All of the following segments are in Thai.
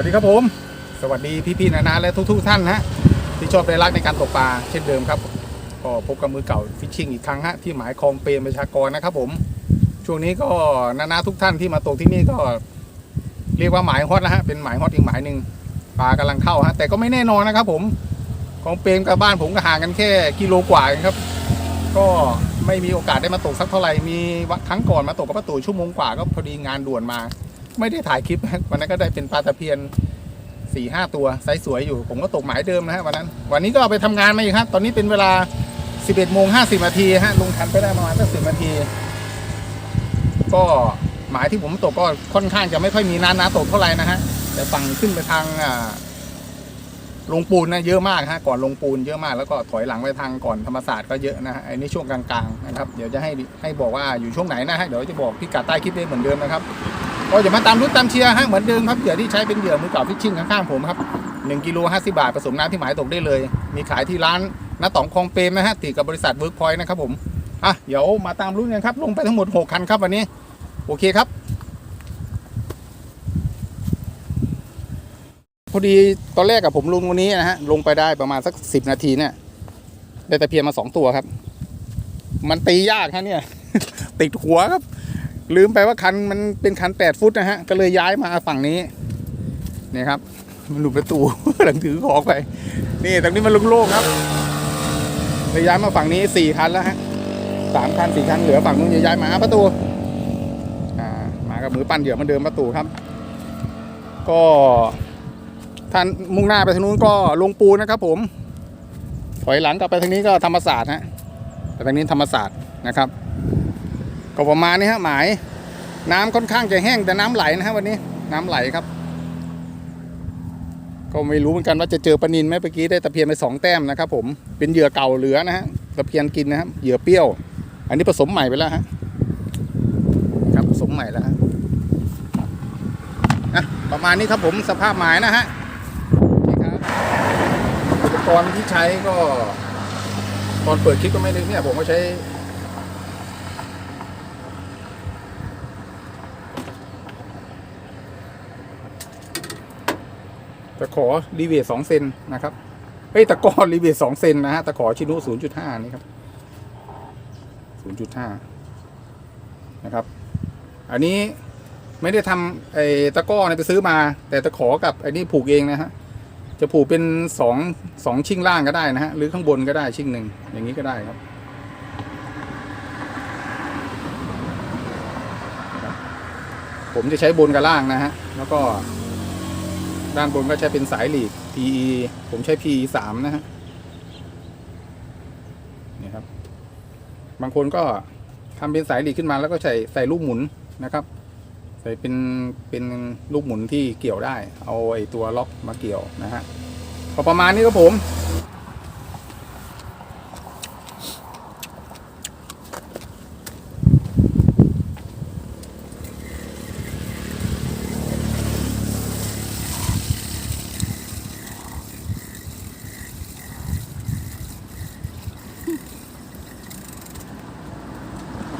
วัสดีครับผม สวัสดีพี่ๆนานาและทุกๆท่านนะฮะที่ชอบได้รักในการตกปลาเช่นเดิมครับก็พบกับมือเก่าฟิชชิ่งอีกครั้งฮะที่หมายคลองเปรมประชากรนะครับผม ช่วงนี้ก็นานาทุกท่านที่มาตกที่นี่ก็ เรียกว่าหมายฮอตนะฮะเป็นหมายฮอตอีกหมายหนึ่งปลากำลังเข้าฮะแต่ก็ไม่แน่นอนนะครับผมคลองเปรมกับบ้านผมก็ห่างกันแค่กิโลกว่าเองครับ ก็ไม่มีโอกาสได้มาตกสักเท่าไหร่มีครั้งก่อนมาตกกับป้าตู่ชั่วโมงกว่าก็พอดีงานด่วนมา ไม่ได้ถ่ายคลิปนะวันนั้นก็ได้เป็นปลาตะเพียนสี่ห้าตัวไซส์สวยอยู่ ผมก็ตกหมายเดิมนะฮะวันนั้น วันนี้ก็ไปทำงานมาอีกครับตอนนี้เป็นเวลา11โมง50นาทีฮะลงทันไปได้ประมาณสักสินาที ก็หมายที่ผมตกก็ค่อนข้างจะไม่ค่อยมีนานาตกเท่าไหร่นะฮะแต่ฝั่งขึ้นไปทางลงปูนนะเยอะมากฮะก่อนลงปูนเยอะมากแล้วก็ถอยหลังไปทางก่อนธรรมศาสตร์ก็เยอะนะฮะอ้นี่ช่วงกลางๆนะครับ เดี๋ยวจะให้ให้บอกว่าอยู่ช่วงไหนนะฮะเดี๋ยวจะบอกพี่กัดใต้คลิปได้เหมือนเดิมนะครับ ก็อย่ามาตามรุ้นตามเชียร์ฮะเหมือนเดิมครับเหยื่อที่ใช้เป็นเหยื่อมือเก่าฟิชชิ่งข้างๆผมครับ1กิโล50 บาทผสมน้ำที่หมายตกได้เลย มีขายที่ร้านน้าต๋องคลองเปรมนะฮะติดกับบริษัทเวิร์กพอยต์นะครับผมอะเดี๋ยวมาตามรุ้นกันครับ ลงไปทั้งหมด 6 คันครับวันนี้ โอเคครับ พอดีตอนแรกกับผมลงวันนี้นะฮะลงไปได้ประมาณสัก 10 นาทีเนี่ยได้ตะเพียนมา 2 ตัวครับ มันตียากฮะเนี่ย ติดหัวครับ ลืมไปว่าคันมันเป็นคัน8ฟุตนะฮะ ก็เลยย้ายมาฝั่งนี้นี่ครับ มันหลุดประตูหลังถือของไป นี่ตรงนี้มันโล่งๆครับเลยย้ายมาฝั่งนี้สี่คันแล้วฮะสามคันสี่คันเหลือฝั่งนู้นย้ายมาประตูอ่ามากับมือปั้นเหยื่อมาเดิมประตูครับ ก็ท่านมุ่งหน้าไปทางนู้นก็ลงปูนนะครับ ผมถอยหลังกลับไปทางนี้ก็ธรรมศาสตร์ฮะแต่ทางนี้ธรรมศาสตร์นะครับ ก็ประมาณนี้ฮะหมาย น้ำค่อนข้างจะแห้งแต่น้ำไหลนะฮะวันนี้ น้ำไหลครับ ก็ไม่รู้เหมือนกันว่าจะเจอปลานินไหมเมื่อกี้ได้ตะเพียนไปสองแต้มนะครับ ผมเป็นเหยื่อเก่าเหลือนะฮะตะเพียนกินนะครับเหยื่อเปรี้ยว อันนี้ผสมใหม่ไปแล้วฮะครับผสมใหม่แล้วฮะอะประมาณนี้ครับผมสภาพหมายนะฮะโอเคครับอุปกรณ์ที่ใช้ก็ตอนเปิดคลิปก็ไม่ได้เนี่ยผมก็ใช้ ตะขอรีเวทสองเซนนะครับเอ้ยตะกอรีเวทสองเซนนะฮะตะขอชิโนศูนย์จุดห้านี่ครับศูนย์จุดห้านะครับ อันนี้ไม่ได้ทำไอ้ตะก้อเนี่ยไปซื้อมา แต่ตะขอกับไอ้นี่ผูกเองนะฮะจะผูกเป็นสองสองชิ่งล่างก็ได้นะฮะหรือข้างบนก็ได้ชิ่งหนึ่งอย่างนี้ก็ได้ครับผมจะใช้บนกับล่างนะฮะ แล้วก็ ด้านบนก็ใช้เป็นสายหลีด PE ผมใช้ PE สามนะฮะนี่ครับ บางคนก็ทำเป็นสายหลีดขึ้นมาแล้วก็ใส่ใส่ลูกหมุนนะครับ ใส่เป็นเป็นลูกหมุนที่เกี่ยวได้ เอาไอ้ตัวล็อกมาเกี่ยวนะฮะพอประมาณนี้ครับผม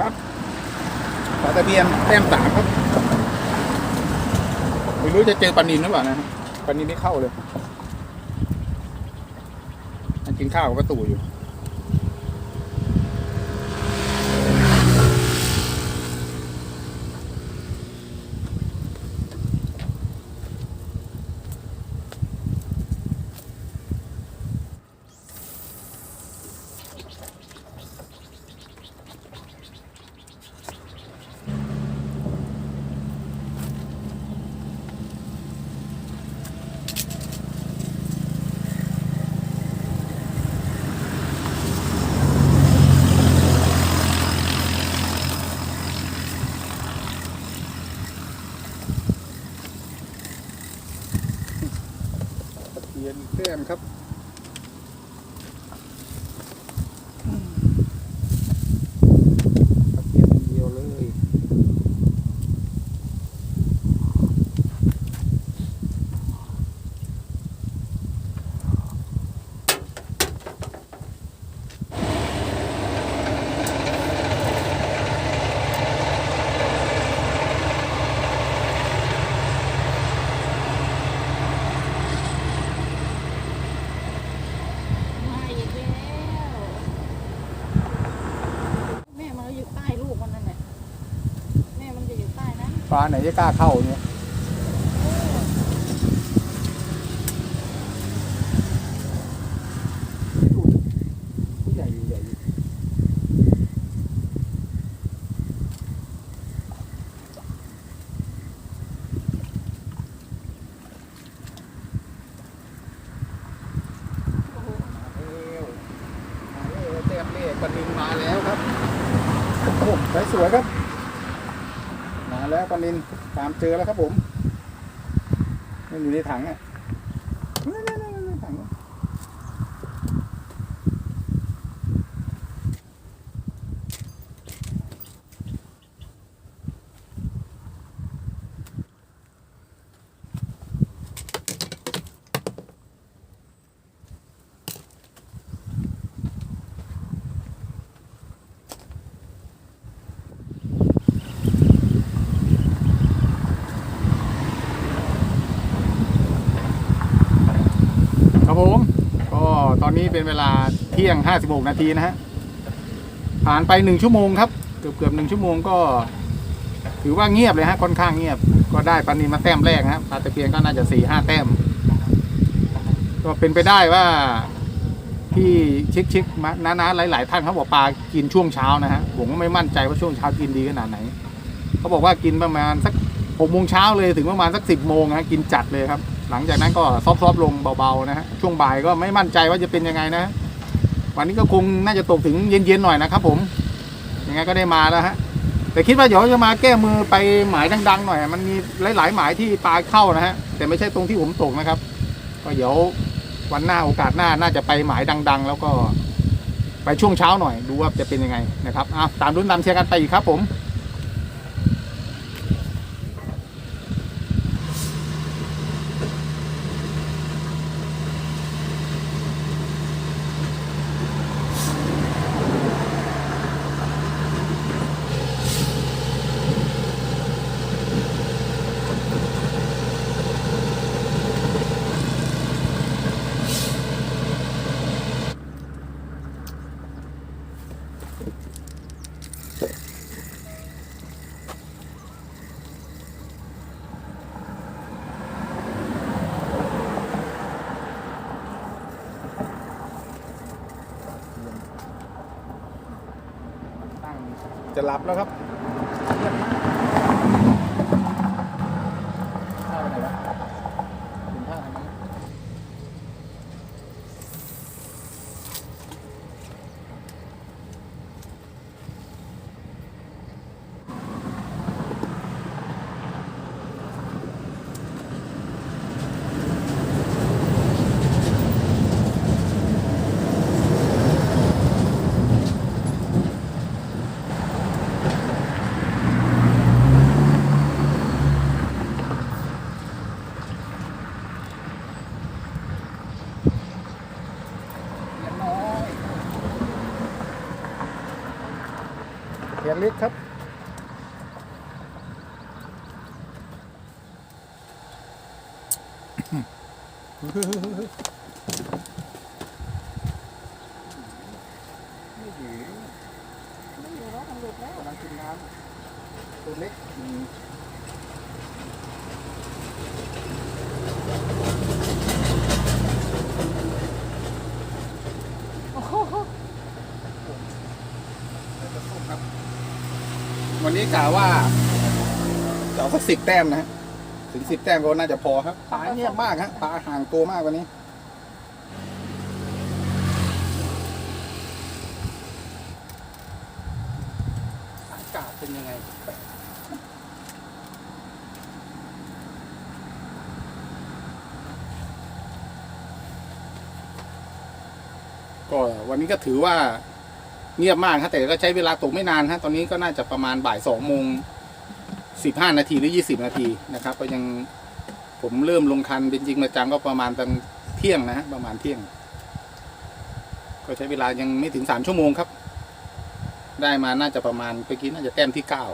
ครับขอตะ เบียนแต้มสามครับไม่รู้จะเจอปานินหรือเปล่านะปานินไม่เข้าเลยยังกินข้าวกับประตูอยู่ มครับ ตะเพียนเดียวเลย ต ปลาไหนจะกล้าเข้าเนี่ยผู้ใหญ่อยู่ใหญ่อยู่โอ้โหมาแล้วมานินมาแล้วครับโอ้โหสวยๆครับ แล้วปลานินตามเจอแล้วครับผม มันอยู่ในถังอะนั่นๆๆๆในถังอะครับผม ก็ตอนนี้ เป็นเวลาเที่ยง 56 นาทีนะฮะ ผ่านไปหนึ่งชั่วโมงครับ เกือบเกือบหนึ่งชั่วโมงก็ ถือว่าเงียบเลยฮะ ค่อนข้างเงียบ ก็ได้ปลานินมาแต้มแรกนะครับปลาตะเพียนก็น่าจะสี่ห้าแต้ม ก็เป็นไปได้ว่าที่ชิคชิคๆมาน้าๆหลาย ๆ ท่านเขาบอกปลากินช่วงเช้านะฮะ ผมก็ไม่มั่นใจว่าช่วงเช้ากินดีขนาดไหน เขาบอกว่ากินประมาณสักหกโมงเช้าเลยถึงประมาณสักสิบโมงนะกินจัดเลยครับ หลังจากนั้นก็ซอฟๆลงเบาๆนะฮะช่วงบ่ายก็ไม่มั่นใจว่าจะเป็นยังไงนะ วันนี้ก็คงน่าจะตกถึงเย็นๆหน่อยนะครับ ผมยังไงก็ได้มาแล้วฮะแต่คิดว่าเดี๋ยวจะมาแก้มือไปหมายดังๆหน่อย มันมีหลายๆหมายที่ปลาเข้านะฮะแต่ไม่ใช่ตรงที่ผมตกนะครับ ก็เดี๋ยววันหน้าโอกาสหน้าน่าจะไปหมายดัง ๆ แล้วก็ไปช่วงเช้าหน่อยดูว่าจะเป็นยังไงนะครับอะตามรุ่นตามเชียร์กันไปอีกครับผม ตั้ง จะหลับแล้วครับเงียบมากท่าไปไหนวะถึงท่าทางนี้เทียนน้อย เล็กครับ ไม่อยู่ไม่อยู่แล้วมันหลุดแล้วกำลังกินน้ำตัวเล็กอืม วันนี้กล่าวว่าจะเอาสักสิบแต้มนะฮะถึงสิบแต้มก็น่าจะพอครับปลาเงียบมากฮะปลาห่างตัวมากว่านี้อากาศเป็นยังไงก็วันนี้ก็ถือว่า เงียบมากครับแต่ก็ใช้เวลาตกไม่นานฮะตอนนี้ก็น่าจะประมาณบ่ายสองโมงสิบห้านาทีหรือยี่สิบนาทีนะครับ ก็ยังผมเริ่มลงคันเป็นจริงมาจังก็ประมาณตั้งเที่ยงนะประมาณเที่ยง ก็ใช้เวลายังไม่ถึงสามชั่วโมงครับ ได้มาน่าจะประมาณเมื่อกี้น่าจะแต้มที่เก้า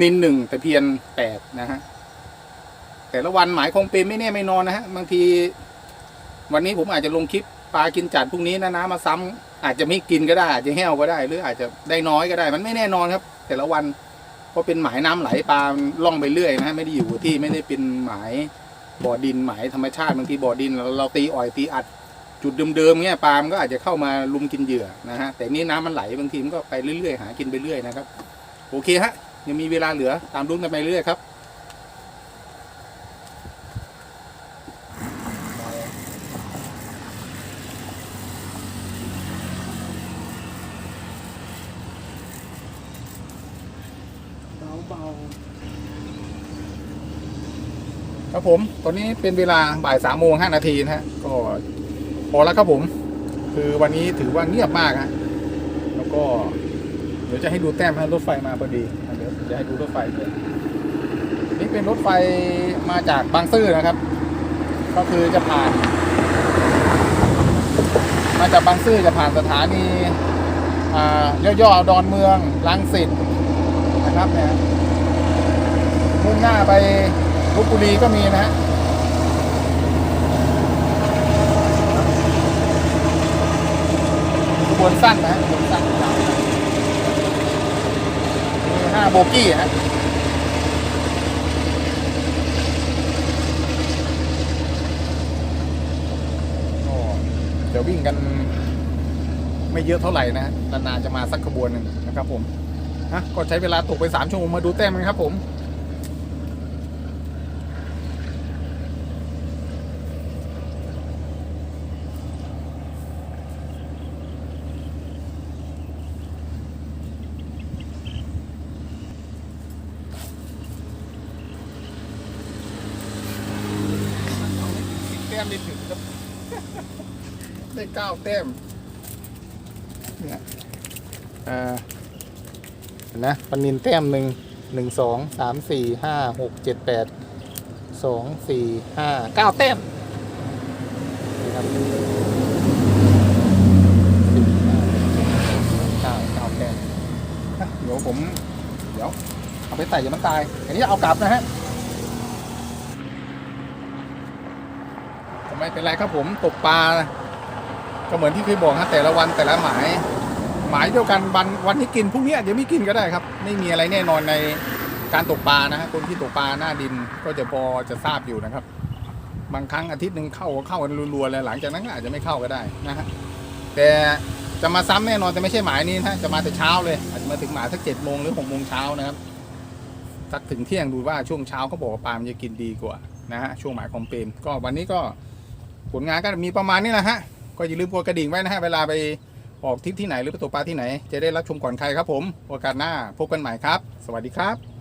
นินหนึ่งแต่เพียนแปดนะฮะแต่ละวันหมายคงเป็นไม่แน่ไม่นอนนะฮะบางที วันนี้ผมอาจจะลงคลิปปลากินจัดพรุ่งนี้นะน้ำมาซ้ำ อาจจะไม่กินก็ได้ อาจจะแห้วก็ได้ หรืออาจจะได้น้อยก็ได้ มันไม่แน่นอนครับ แต่ละวันเพราะเป็นหมายน้ำไหลปลาล่องไปเรื่อยนะ ไม่ได้อยู่ที่ไม่ได้เป็นหมายบ่อดินหมายธรรมชาติบางทีบ่อดิน เราตีอ่อยตีอัดจุดเดิมๆเงี้ยปลามันก็อาจจะเข้ามาลุมกินเหยื่อนะฮะแต่นี่น้ำมันไหลบางทีมันก็ไปเรื่อยๆหากินไปเรื่อยนะครับ โอเคฮะยังมีเวลาเหลือตามรุ้นกันไปเรื่อยครับา ครับผมตอนนี้เป็นเวลาบ่ายสามโมงห้านาทีนะฮะก็พอแล้วครับผม คือวันนี้ถือว่าเงียบมากฮะแล้วก็ เดี๋ยวจะให้ดูแต้มฮะรถไฟมาพอดีเดี๋ยวจะให้ดูรถไฟด้วยนี่เป็นรถไฟมาจากบางซื่อนะครับ ก็คือจะผ่าน มาจากบางซื่อจะผ่านสถานีอ่าย่อๆดอนเมืองลังสิตนะครับเนี่ยมุ่งหน้าไป ลบบุรีก็มีนะฮะขบวนสั้นนะฮะขบวนสั้นมีห้าโบกี้ฮะเดี๋ยววิ่งกันไม่เยอะเท่าไหร่นะฮะนานๆจะมาสักขบวนหนึ่งนะครับผมนะก็ใช้เวลาตกไปสามชั่วโมงมาดูแต้มกันครับผม มได้ถึงครับ ได้เก้าแต้มเนี่ยอ่าเห็นนะปันนินแต้มหนึ่งหนึ่งสองสามสี่ห้าหกเจ็ดแปดสองสี่ห้าเก้าแต้มนี่ครับสี่ห้าเก้าเก้าแต้มอะเดี๋ยวผม เดี๋ยว เอาไปใส่อย่ามันตาย อันนี้เอากลับนะฮะ ไม่เป็นไรครับผมตกปลาก็เหมือนที่เคยบอกฮะแต่ละวันแต่ละหมาย หมายเดียวกันวันวันที่กินพรุ่งนี้อาจจะไม่กินก็ได้ครับ ไม่มีอะไรแน่นอนในการตกปลานะฮะคนที่ตกปลาหน้าดินก็จะพอจะทราบอยู่นะครับ บางครั้งอาทิตย์หนึ่งเข้าก็เข้ากันรัวๆเลยหลังจากนั้นก็อาจจะไม่เข้าก็ได้นะฮะแต่จะมาซ้ำแน่นอนแต่ไม่ใช่หมายนี้นะจะมาแต่เช้าเลยอาจจะมาถึงหมายสักเจ็ดโมงหรือหกโมงเช้านะครับสักถึงเที่ยงดูว่าช่วงเช้าเขาบอกว่าปลามันจะกินดีกว่านะฮะช่วงหมายคอมเปมก็วันนี้ก็ ผลงานก็มีประมาณนี้นะฮะ ก็อย่าลืมกดกระดิ่งไว้นะฮะ เวลาไปออกทริปที่ไหนหรือไปตกปลาที่ไหน จะได้รับชมก่อนใครครับผม โอกาสหน้าพบกันใหม่ครับ สวัสดีครับ